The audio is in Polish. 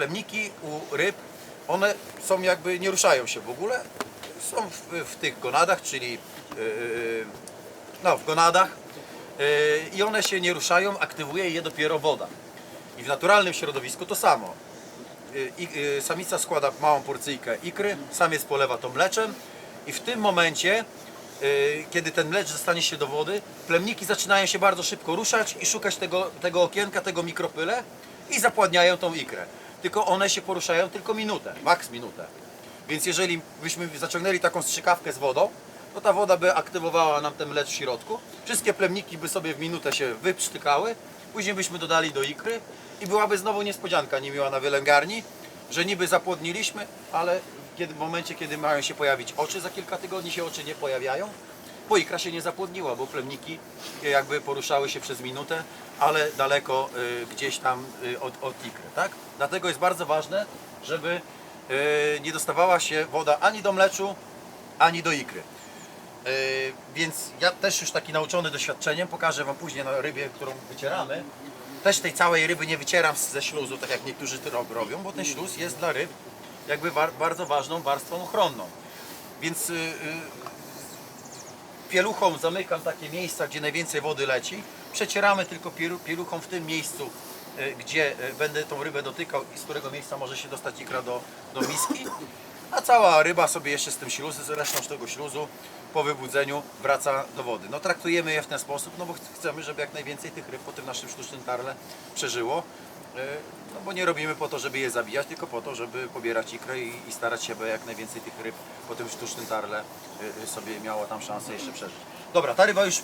plemniki u ryb, one są jakby, nie ruszają się w ogóle. Są w, w tych gonadach, czyli yy, no, w gonadach yy, i one się nie ruszają, aktywuje je dopiero woda. I w naturalnym środowisku to samo. Samica składa małą porcyjkę ikry, samiec polewa to mleczem i w tym momencie, kiedy ten mlecz dostanie się do wody, plemniki zaczynają się bardzo szybko ruszać i szukać tego, tego okienka, tego mikropyle i zapładniają tą ikrę. Tylko one się poruszają tylko minutę, maks minutę. Więc jeżeli byśmy zaciągnęli taką strzykawkę z wodą, to ta woda by aktywowała nam ten mlecz w środku. Wszystkie plemniki by sobie w minutę się wyprztykały, później byśmy dodali do ikry i byłaby znowu niespodzianka niemiła na wylęgarni, że niby zapłodniliśmy, ale w momencie, kiedy mają się pojawić oczy, za kilka tygodni się oczy nie pojawiają, bo ikra się nie zapłodniła, bo plemniki jakby poruszały się przez minutę, ale daleko y, gdzieś tam y, od, od ikry, tak? Dlatego jest bardzo ważne, żeby y, nie dostawała się woda ani do mleczu, ani do ikry. Więc ja też już taki nauczony doświadczeniem pokażę Wam później na rybie, którą wycieramy. Też tej całej ryby nie wycieram ze śluzu, tak jak niektórzy to rob- robią, bo ten śluz jest dla ryb jakby bardzo ważną warstwą ochronną. Więc pieluchą zamykam takie miejsca, gdzie najwięcej wody leci. Przecieramy tylko pielu- pieluchą w tym miejscu, y, gdzie y, będę tą rybę dotykał i z którego miejsca może się dostać ikra do, do miski. A cała ryba sobie jeszcze z tym śluzem, z resztą z tego śluzu po wybudzeniu wraca do wody. No traktujemy je w ten sposób, no bo ch- chcemy, żeby jak najwięcej tych ryb po tym naszym sztucznym tarle przeżyło. No bo nie robimy po to, żeby je zabijać, tylko po to, żeby pobierać ikrę i, i starać się, by jak najwięcej tych ryb po tym sztucznym tarle y, y, sobie miało tam szansę jeszcze przeżyć. Dobra, ta ryba już